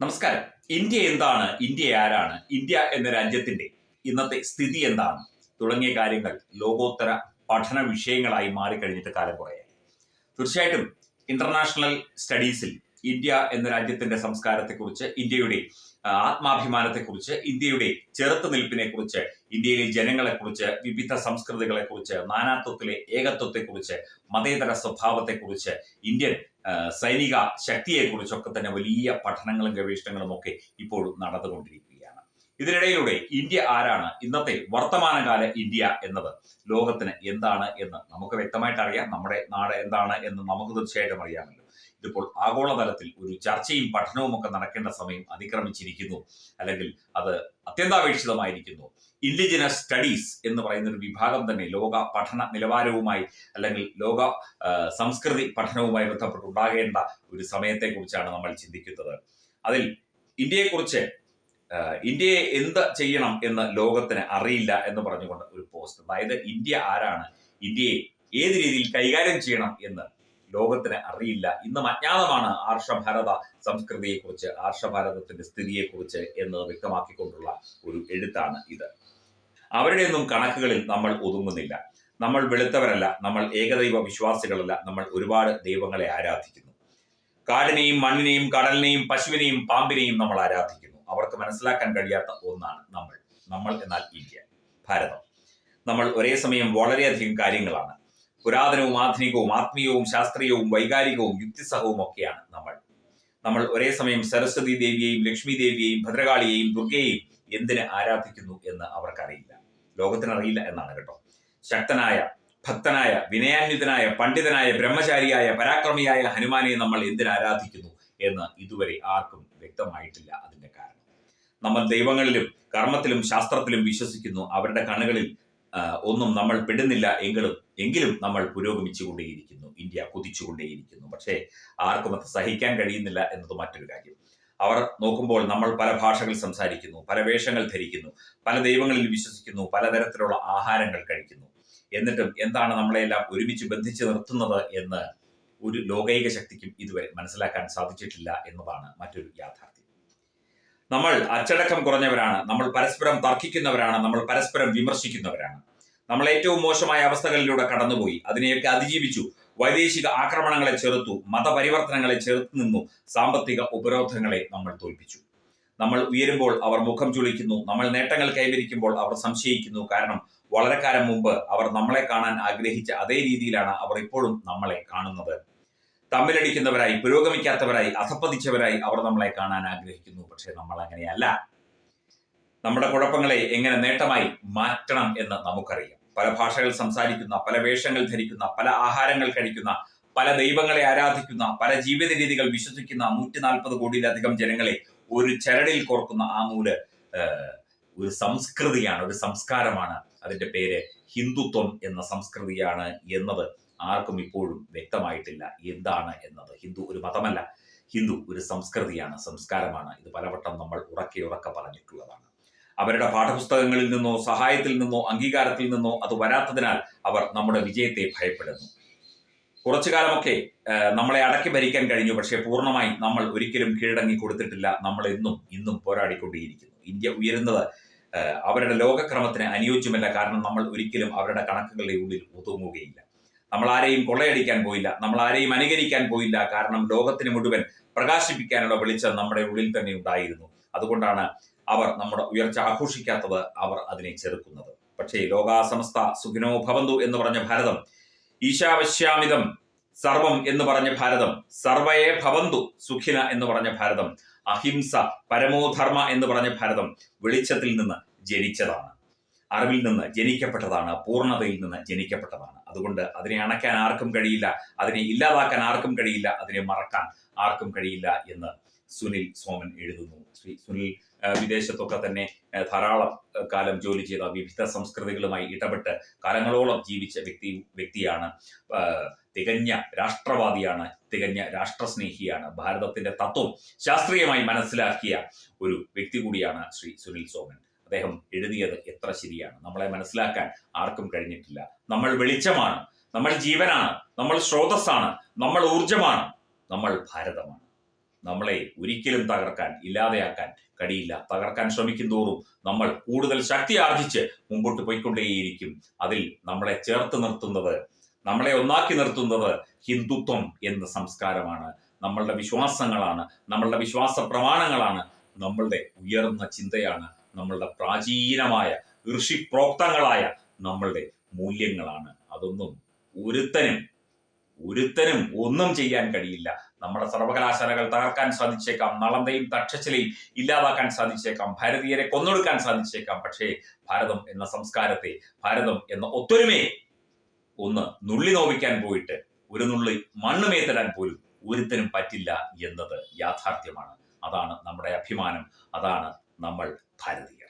നമസ്കാരം. ഇന്ത്യ എന്താണ്? ഇന്ത്യ ആരാണ്? ഇന്ത്യ എന്ന രാജ്യത്തിന്റെ ഇന്നത്തെ സ്ഥിതി എന്താണ്? തുടങ്ങിയ കാര്യങ്ങൾ ലോകോത്തര പഠന വിഷയങ്ങളായി മാറിക്കഴിഞ്ഞിട്ട് കാലം കുറയായി. തീർച്ചയായിട്ടും ഇന്റർനാഷണൽ സ്റ്റഡീസിൽ ഇന്ത്യ എന്ന രാജ്യത്തിന്റെ സംസ്കാരത്തെക്കുറിച്ച് ഇന്ത്യയുടെ ആത്മാഭിമാനത്തെക്കുറിച്ച് ഇന്ത്യയുടെ ചെറുത്തുനിൽപ്പിനെക്കുറിച്ച് ഇന്ത്യയിലെ ജനങ്ങളെക്കുറിച്ച് വിവിധ സംസ്കൃതികളെക്കുറിച്ച് നാനാത്വത്തിലെ ഏകത്വത്തെക്കുറിച്ച് മതേതര സ്വഭാവത്തെക്കുറിച്ച് ഇന്ത്യൻ സൈനിക ശക്തിയെക്കുറിച്ചൊക്കെ തന്നെ വലിയ പഠനങ്ങളും ഗവേഷണങ്ങളും ഒക്കെ ഇപ്പോൾ നടന്നുകൊണ്ടിരിക്കുകയാണ്. ഇതിനിടയിലൂടെ ഇന്ത്യ ആരാണ്? ഇന്നത്തെ വർത്തമാനകാല ഇന്ത്യ എന്നത്. ലോകത്തിന് എന്താണ് എന്ന് നമുക്ക് വ്യക്തമായിട്ട് അറിയാം. നമ്മുടെ നാട് എന്താണ് എന്ന് നമുക്ക് തീർച്ചയായിട്ടും അറിയാമല്ലോ. ഇതിപ്പോൾ ആഗോളതലത്തിൽ ഒരു ചർച്ചയും പഠനവും ഒക്കെ നടക്കേണ്ട സമയം അതിക്രമിച്ചിരിക്കുന്നു. അല്ലെങ്കിൽ അത് അത്യന്താപേക്ഷിതമായിരിക്കുന്നു. ഇൻഡിജിനസ് സ്റ്റഡീസ് എന്ന് പറയുന്ന ഒരു വിഭാഗം തന്നെ ലോക പഠന നിലവാരവുമായി അല്ലെങ്കിൽ ലോക സംസ്കൃതി പഠനവുമായി ബന്ധപ്പെട്ടുണ്ടാകേണ്ട ഒരു സമയത്തെക്കുറിച്ചാണ് നമ്മൾ ചിന്തിക്കുന്നത്. അതിൽ ഇന്ത്യയെക്കുറിച്ച് ഇന്ത്യയെ എന്ത് ചെയ്യണം എന്ന് ലോകത്തിന് അറിയില്ല എന്ന് പറഞ്ഞുകൊണ്ട് ഒരു പോസ്റ്റ് അതായത് ഇന്ത്യ ആരാണ്? ഇന്ത്യയെ ഏത് രീതിയിൽ കൈകാര്യം ചെയ്യണം എന്ന് ലോകത്തിന് അറിയില്ല. ഇന്നും അജ്ഞാതമാണ് ആർഷഭാരത സംസ്കൃതിയെക്കുറിച്ച് ആർഷഭാരതത്തിന്റെ സ്ഥിതിയെക്കുറിച്ച് എന്ന് വ്യക്തമാക്കിക്കൊണ്ടുള്ള ഒരു എഴുത്താണ് ഇത്. അവരുടെയൊന്നും കണക്കുകളിൽ നമ്മൾ ഒതുങ്ങുന്നില്ല. നമ്മൾ വെളുത്തവരല്ല നമ്മൾ ഏകദൈവ വിശ്വാസികളല്ല നമ്മൾ ഒരുപാട് ദൈവങ്ങളെ ആരാധിക്കുന്നു. കാടിനെയും മണ്ണിനെയും കടലിനെയും പശുവിനെയും പാമ്പിനെയും നമ്മൾ ആരാധിക്കുന്നു. അവർക്ക് മനസ്സിലാക്കാൻ കഴിയാത്ത ഒന്നാണ് നമ്മൾ. നമ്മൾ എന്നാൽ ഇന്ത്യ ഭാരതം. നമ്മൾ ഒരേ സമയം വളരെയധികം കാര്യങ്ങളാണ്. പുരാതനവും ആധുനികവും ആത്മീയവും ശാസ്ത്രീയവും വൈകാരികവും യുക്തിസഹവും ഒക്കെയാണ് നമ്മൾ. നമ്മൾ ഒരേ സമയം സരസ്വതി ദേവിയെയും ലക്ഷ്മി ദേവിയെയും ഭദ്രകാളിയെയും ദുർഗയെയും എന്തിന് ആരാധിക്കുന്നു എന്ന് അവർക്കറിയില്ല. ലോകത്തിനറിയില്ല എന്നാണ് കേട്ടോ. ശക്തനായ ഭക്തനായ വിനയാന്വിതനായ പണ്ഡിതനായ ബ്രഹ്മചാരിയായ പരാക്രമിയായ ഹനുമാനെ നമ്മൾ എന്തിനാരാധിക്കുന്നു എന്ന് ഇതുവരെ ആർക്കും വ്യക്തമായിട്ടില്ല അതിന്റെ കാരണം. നമ്മൾ ദൈവങ്ങളിലും കർമ്മത്തിലും ശാസ്ത്രത്തിലും വിശ്വസിക്കുന്നു. അവരുടെ കണ്ണുകളിൽ ഒന്നും നമ്മൾ പെടുന്നില്ല എങ്കിലും എങ്കിലും നമ്മൾ പുരോഗമിച്ചുകൊണ്ടേയിരിക്കുന്നു. ഇന്ത്യ കുതിച്ചുകൊണ്ടേയിരിക്കുന്നു. പക്ഷേ ആർക്കും അത് സഹിക്കാൻ കഴിയുന്നില്ല എന്നത് മറ്റൊരു കാര്യം. അവർ നോക്കുമ്പോൾ നമ്മൾ പല ഭാഷകൾ സംസാരിക്കുന്നു പല വേഷങ്ങൾ ധരിക്കുന്നു പല ദൈവങ്ങളിൽ വിശ്വസിക്കുന്നു പലതരത്തിലുള്ള ആഹാരങ്ങൾ കഴിക്കുന്നു. എന്നിട്ടും എന്താണ് നമ്മളെല്ലാം ഒരുമിച്ച് ബന്ധിച്ച് നിർത്തുന്നത് എന്ന് ഒരു ലോകൈക ശക്തിക്കും ഇതുവരെ മനസ്സിലാക്കാൻ സാധിച്ചിട്ടില്ല എന്നതാണ് മറ്റൊരു യാഥാർത്ഥ്യം. നമ്മൾ അച്ചടക്കം കുറഞ്ഞവരാണ് നമ്മൾ പരസ്പരം തർക്കിക്കുന്നവരാണ് നമ്മൾ പരസ്പരം വിമർശിക്കുന്നവരാണ്. നമ്മൾ ഏറ്റവും മോശമായ അവസ്ഥകളിലൂടെ കടന്നുപോയി. അതിനെയൊക്കെ അതിജീവിച്ചു. വൈദേശിക ആക്രമണങ്ങളെ ചെറുത്തു മതപരിവർത്തനങ്ങളെ ചെറുത്തു നിന്നു സാമ്പത്തിക ഉപരോധങ്ങളെ നമ്മൾ തോൽപ്പിച്ചു. നമ്മൾ ഉയരുമ്പോൾ അവർ മുഖം ചുളിക്കുന്നു നമ്മൾ നേട്ടങ്ങൾ കൈവരിക്കുമ്പോൾ അവർ സംശയിക്കുന്നു. കാരണം വളരെ കാലം മുമ്പ് അവർ നമ്മളെ കാണാൻ ആഗ്രഹിച്ച അതേ രീതിയിലാണ് അവർ ഇപ്പോഴും നമ്മളെ കാണുന്നത്. തമ്മിലടിക്കുന്നവരായി പുരോഗമിക്കാത്തവരായി അധപ്പതിച്ചവരായി അവർ നമ്മളെ കാണാൻ ആഗ്രഹിക്കുന്നു. പക്ഷേ നമ്മൾ അങ്ങനെയല്ല. നമ്മുടെ കുഴപ്പങ്ങളെ എങ്ങനെ നേട്ടമായി മാറ്റണം എന്ന് നമുക്കറിയാം. പല ഭാഷകൾ സംസാരിക്കുന്ന പല വേഷങ്ങൾ ധരിക്കുന്ന പല ആഹാരങ്ങൾ കഴിക്കുന്ന പല ദൈവങ്ങളെ ആരാധിക്കുന്ന പല ജീവിത രീതികൾ വിശ്വസിക്കുന്ന നൂറ്റി നാൽപ്പത് കോടിയിലധികം ജനങ്ങളെ ഒരു ചരടിൽ കോർക്കുന്ന ആ നൂൽ ഒരു സംസ്കൃതിയാണ് ഒരു സംസ്കാരമാണ്. അതിന്റെ പേര് ഹിന്ദുത്വം എന്ന സംസ്കൃതിയാണ് എന്നത്. ആർക്കും ഇപ്പോഴും വ്യക്തമായിട്ടില്ല എന്താണ് എന്നത്. ഹിന്ദു ഒരു മതമല്ല. ഹിന്ദു ഒരു സംസ്കൃതിയാണ് സംസ്കാരമാണ്. ഇത് പലവട്ടം നമ്മൾ ഉറക്കെ ഉറക്കെ പറഞ്ഞിട്ടുള്ളതാണ്. അവരുടെ പാഠപുസ്തകങ്ങളിൽ നിന്നോ സഹായത്തിൽ നിന്നോ അംഗീകാരത്തിൽ നിന്നോ അത് വരാത്തതിനാൽ അവർ നമ്മുടെ വിജയത്തെ ഭയപ്പെടുന്നു. കുറച്ചു കാലമൊക്കെ നമ്മളെ അടക്കി ഭരിക്കാൻ കഴിഞ്ഞു. പക്ഷേ പൂർണമായി നമ്മൾ ഒരിക്കലും കീഴടങ്ങി കൊടുത്തിട്ടില്ല. നമ്മൾ എന്നും ഇന്നും പോരാടിക്കൊണ്ടേയിരിക്കുന്നു. ഇന്ത്യ ഉയരുന്നത് അവരുടെ ലോകക്രമത്തിന് അനുയോജ്യമല്ല. കാരണം നമ്മൾ ഒരിക്കലും അവരുടെ കണക്കുകളുടെ ഉള്ളിൽ ഒതുങ്ങുകയില്ല. നമ്മൾ ആരെയും കൊള്ളയടിക്കാൻ പോയില്ല നമ്മൾ ആരെയും അനുകരിക്കാൻ പോയില്ല. കാരണം ലോകത്തിന് മുഴുവൻ പ്രകാശിപ്പിക്കാനുള്ള വെളിച്ചം നമ്മുടെ ഉള്ളിൽ തന്നെ ഉണ്ടായിരുന്നു. അതുകൊണ്ടാണ് അവർ നമ്മുടെ ഉയർച്ച ആഘോഷിക്കാത്തത് അവർ അതിനെ ചെറുക്കുന്നത്. പക്ഷേ ലോകാസമസ്ത സുഖിനോ ഭവന്തു എന്ന് പറഞ്ഞ ഭാരതം ഈശാവശ്യാമിതം സർവം എന്ന് പറഞ്ഞ ഭാരതം സർവയെ ഭവന്തു സുഖിന എന്ന് പറഞ്ഞ ഭാരതം അഹിംസ പരമോധർമ്മ എന്ന് പറഞ്ഞ ഭാരതം വെളിച്ചത്തിൽ നിന്ന് ജനിച്ചതാണ്. അറിവിൽ നിന്ന് ജനിക്കപ്പെട്ടതാണ് പൂർണതയിൽ നിന്ന് ജനിക്കപ്പെട്ടതാണ്. അതുകൊണ്ട് അതിനെ അണയ്ക്കാൻ ആർക്കും കഴിയില്ല അതിനെ ഇല്ലാതാക്കാൻ ആർക്കും കഴിയില്ല അതിനെ മറക്കാൻ ആർക്കും കഴിയില്ല എന്ന് സുനിൽ സോമൻ എഴുതുന്നു. ശ്രീ സുനിൽ വിദേശത്തൊക്കെ തന്നെ ധാരാളം കാലം ജോലി ചെയ്ത വിവിധ സംസ്കൃതികളുമായി ഇടപെട്ട് കാലങ്ങളോളം ജീവിച്ച വ്യക്തി വ്യക്തിയാണ് തികഞ്ഞ രാഷ്ട്രവാദിയാണ് തികഞ്ഞ രാഷ്ട്രസ്നേഹിയാണ് ഭാരതത്തിന്റെ തത്വം ശാസ്ത്രീയമായി മനസ്സിലാക്കിയ ഒരു വ്യക്തി കൂടിയാണ് ശ്രീ സുനിൽ സോമൻ. അദ്ദേഹം എഴുതിയത് എത്ര ശരിയാണ്. നമ്മളെ മനസ്സിലാക്കാൻ ആർക്കും കഴിഞ്ഞിട്ടില്ല. നമ്മൾ വെളിച്ചമാണ്. നമ്മൾ ജീവനാണ്. നമ്മൾ സ്രോതസ്സാണ്. നമ്മൾ ഊർജമാണ് നമ്മൾ ഭാരതമാണ്. നമ്മളെ ഒരിക്കലും തകർക്കാൻ ഇല്ലാതെയാക്കാൻ കഴിയില്ല. തകർക്കാൻ ശ്രമിക്കും തോറും നമ്മൾ കൂടുതൽ ശക്തി ആർജിച്ച് മുമ്പോട്ട് പോയിക്കൊണ്ടേയിരിക്കും. അതിൽ നമ്മളെ ചേർത്ത് നിർത്തുന്നത് നമ്മളെ ഒന്നാക്കി നിർത്തുന്നത് ഹിന്ദുത്വം എന്ന സംസ്കാരമാണ്. നമ്മളുടെ വിശ്വാസങ്ങളാണ്. നമ്മളുടെ വിശ്വാസ പ്രമാണങ്ങളാണ് നമ്മളുടെ ഉയർന്ന ചിന്തയാണ് നമ്മളുടെ പ്രാചീനമായ ഋഷിപ്രോക്തങ്ങളായ നമ്മളുടെ മൂല്യങ്ങളാണ്. അതൊന്നും ഒരുത്തനും ഒരുത്തനും ഒന്നും ചെയ്യാൻ കഴിയില്ല. നമ്മുടെ സർവകലാശാലകൾ തകർക്കാൻ സാധിച്ചേക്കാം നളന്തയും തക്ഷശിലയും ഇല്ലാതാക്കാൻ സാധിച്ചേക്കാം ഭാരതീയരെ കൊന്നൊടുക്കാൻ സാധിച്ചേക്കാം. പക്ഷേ ഭാരതം എന്ന സംസ്കാരത്തെ ഭാരതം എന്ന ഒത്തൊരുമയെ ഒന്ന് നുള്ളി നോവിക്കാൻ പോയിട്ട് ഒരു നുള്ളി മണ്ണ് മേത്തിടാൻ പോലും ഒരുത്തനും പറ്റില്ല എന്നത് യാഥാർത്ഥ്യമാണ്. അതാണ് നമ്മുടെ അഭിമാനം. അതാണ് നമ്മൾ ഭാരതീയർ.